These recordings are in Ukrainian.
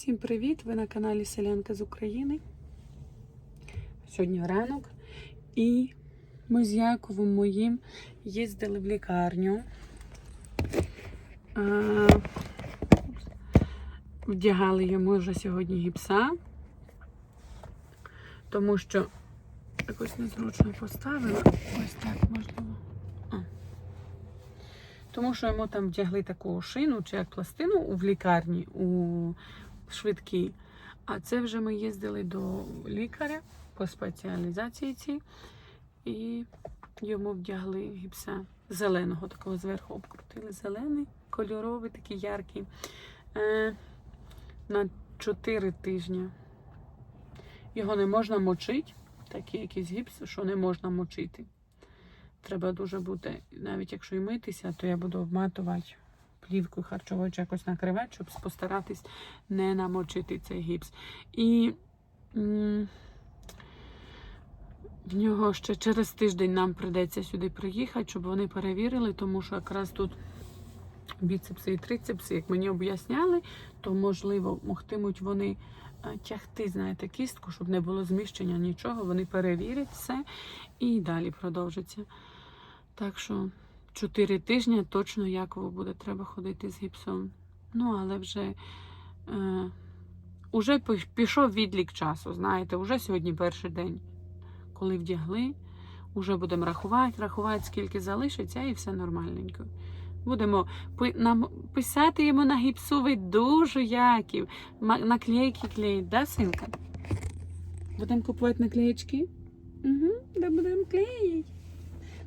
Всім привіт! Ви на каналі Селянка з України. Сьогодні ранок і ми з Яковом моїм їздили в лікарню. А, Вдягали йому вже сьогодні гіпса, тому що якось незручно поставила. Ось так можливо. Тому що йому там вдягли таку шину чи як пластину в лікарні у швидкій. А це вже ми їздили до лікаря по спеціалізації цій, і йому вдягли гіпса зеленого, такого зверху обкрутили. Зелений, кольоровий, такий яркий. Е, на 4 тижні. Його не можна мочити, такий якийсь гіпс, що не можна мочити. Треба дуже бути, навіть якщо і митися, то я буду обматувати плівкою харчовою чи якось накривати, щоб постаратись не намочити цей гіпс. І м, в нього ще через тиждень нам прийдеться сюди приїхати, щоб вони перевірили, тому що якраз тут біцепси і трицепси, як мені об'ясняли, то можливо могтимуть вони е, тягти, знаєте, кістку, щоб не було зміщення нічого. Вони перевірять все і далі продовжиться. Так що 4 тижні точно Якову буде треба ходити з гіпсом. Ну, але вже, е, уже пішов відлік часу, знаєте, уже сьогодні перший день, коли вдягли. Уже будемо рахувати, рахувати, скільки залишиться, і все нормальненько. Будемо писати йому на гіпсовий дуже Яків. Наклейки клеїть, да, синка? Будемо купувати наклеєчки? Угу, да будемо клеїти.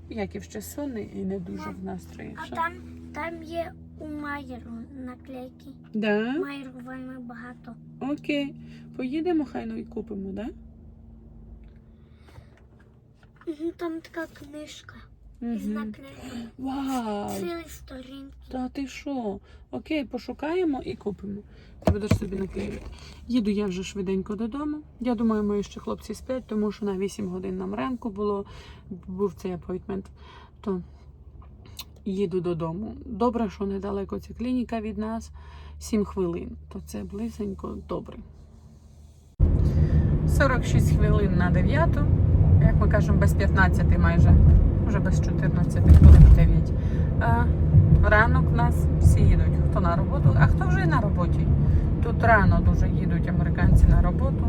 Яків ще сонний і не дуже в настрої. А там, там є у Майеру наклейки. Да? Майеру вельми багато. Окей. Поїдемо, хай ну і купимо, да? Там така книжка Угу. наклейками. Вау! Цілі сторінки. Та ти що? Окей, пошукаємо і купимо. Ти будеш собі наклеювати. Їду я вже швиденько додому. Я думаю, мої ще хлопці сплять, тому що на 8 годин нам ранку було, був цей апойтмент. То їду додому. Добре, що недалеко ця клініка від нас. 7 хвилин. То це близенько добре. 46 хвилин на 9. Як ми кажемо, без 15 майже. Вже без 14 хвилин 9. А, ранок у нас всі їдуть. Хто на роботу, а хто вже на роботі. Тут рано дуже їдуть американці на роботу.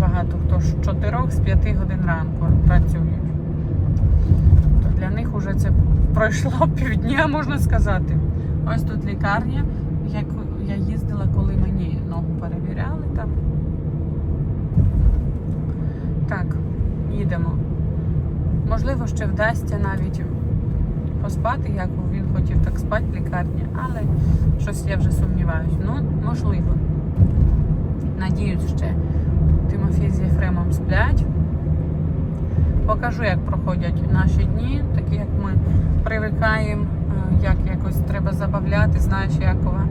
Багато хто з 4 з 5 годин ранку працюють. То для них вже це пройшло півдня, можна сказати. Ось тут лікарня, як я їздила, коли мені ногу перевіряли там. Так, їдемо. Можливо, ще вдасться навіть поспати, як він хотів так спати в лікарні, але щось я вже сумніваюся. Ну, можливо. Надіюсь, ще Тимофій з Єфремом сплять. Покажу, як проходять наші дні, такі як ми привикаємо, е, як якось треба забавляти, знаєш, Якова.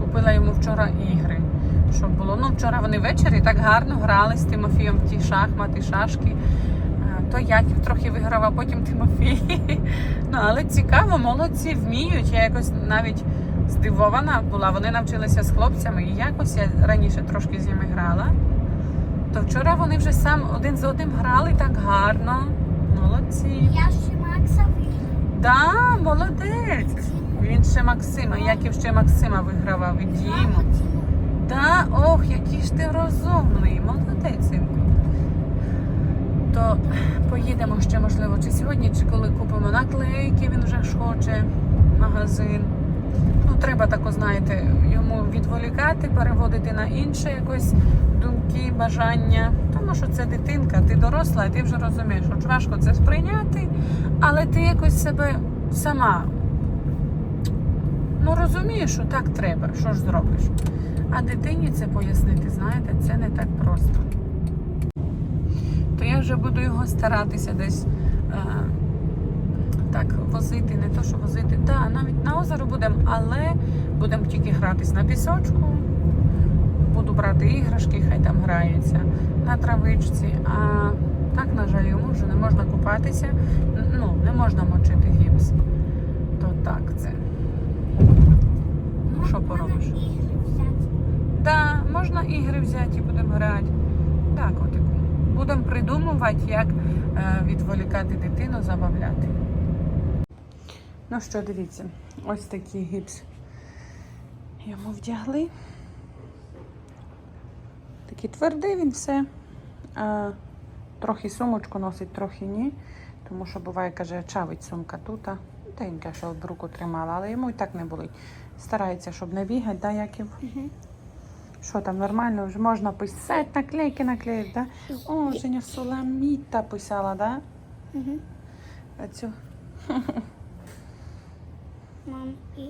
Купила йому вчора ігри, щоб було. Ну, вчора вони ввечері так гарно грали з Тимофієм ті шахмати, шашки. То Яків трохи виграв, а потім Тимофій. Ну, але цікаво, молодці вміють. Я якось навіть здивована була. Вони навчилися з хлопцями, і якось я раніше трошки з ними грала. То вчора вони вже сам один з одним грали так гарно. Молодці. Я ще Макса виграв. Да, молодець. Він ще Максима, Яків ще Максима вигравав і Діму. Да, ох, який ж ти розумний, молодець. То поїдемо ще, можливо, чи сьогодні, чи коли купимо наклейки, він вже ж хоче магазин. Ну, треба тако, знаєте, йому відволікати, переводити на інше якось думки, бажання. Тому що це дитинка, ти доросла, і ти вже розумієш, що важко це сприйняти, але ти якось себе сама ну розумієш, що так треба, що ж зробиш. А дитині це пояснити, знаєте, це не так просто. То я вже буду його старатися десь е, так возити, не то, що возити. Да, навіть на озеро будемо, але будемо тільки гратись на пісочку. Буду брати іграшки, хай там грається на травичці. А так, на жаль, йому вже не можна купатися, ну, не можна мочити гіпс. То так це. Ну, що поробиш? Взяти. Да, можна ігри взяти і будемо грати. Так. Будемо придумувати, як е, відволікати дитину, забавляти. Ну що, дивіться, ось такий гіпс. Йому вдягли. Такий твердий він все. А, трохи сумочку носить, трохи ні. Тому що буває, каже, чавить сумка тут. а Тенька, що в руку тримала, але йому і так не болить. Старається, щоб не бігати, да, Яків? Мгм. Що там нормально, вже можна писати, наклейки наклеїти, да? О, Женя Суламіта писала, да? Мгм. А цю. Мам, і,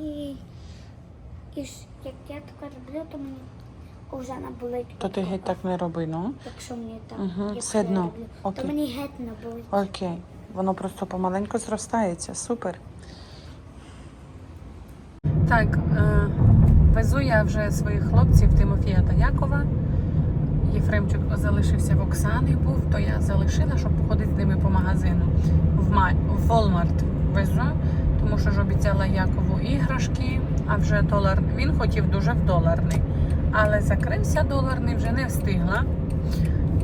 і ж, як я таке роблю, то мені вже болить. То ти геть так не роби, ну. Якщо мені так, якщо все я одно. роблю, Окей. то мені геть не болить. Окей. Воно просто помаленьку зростається. Супер. Так, е, везу я вже своїх хлопців Тимофія та Якова. Єфремчик залишився в Оксани був, то я залишила, щоб походити з ними по магазину. В, Ма... в Walmart везу, тому що ж обіцяла Якову іграшки, а вже долар. Він хотів дуже в доларний. Але закрився доларний, вже не встигла.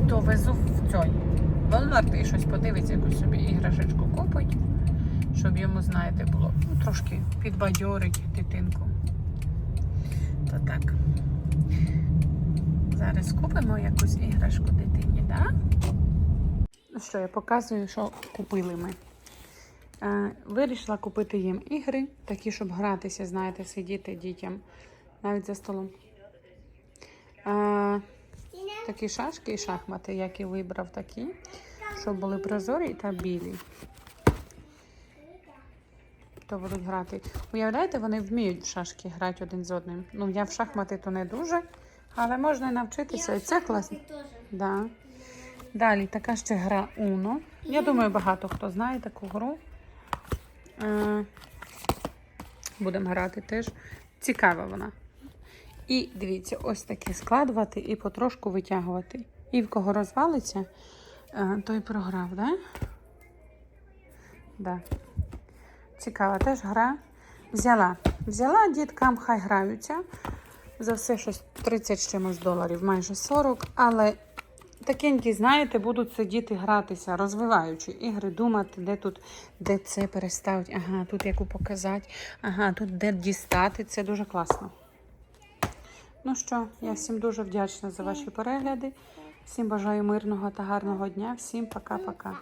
То везу в цей Walmart і щось подивиться, якусь собі іграшечку купить, щоб йому, знаєте, було ну, трошки підбадьорить дитинку. То так. Зараз купимо якусь іграшку дитині, так? Да? Ну що, я показую, що купили ми. Е, вирішила купити їм ігри, такі, щоб гратися, знаєте, сидіти дітям навіть за столом. Е, такі шашки і шахмати, як і вибрав такі, щоб були прозорі та білі. То будуть грати. Уявляєте, вони вміють в шашки грати один з одним. Ну, я в шахмати то не дуже, але можна і навчитися. І це класно. Да. Далі така ще гра Uno. Я думаю, багато хто знає таку гру. Е, Будемо грати теж. Цікава вона. І дивіться, ось таке складувати і потрошку витягувати. І в кого розвалиться, е, той програв, да? Да. Цікава теж гра. Взяла. Взяла діткам, хай граються. За все щось 30 з чимось доларів, майже 40. Але такенькі, знаєте, будуть сидіти гратися, розвиваючи ігри, думати, де тут, де це переставити. Ага, тут яку показати, ага, тут де дістати. Це дуже класно. Ну що, я всім дуже вдячна за ваші перегляди. Всім бажаю мирного та гарного дня. Всім пока-пока.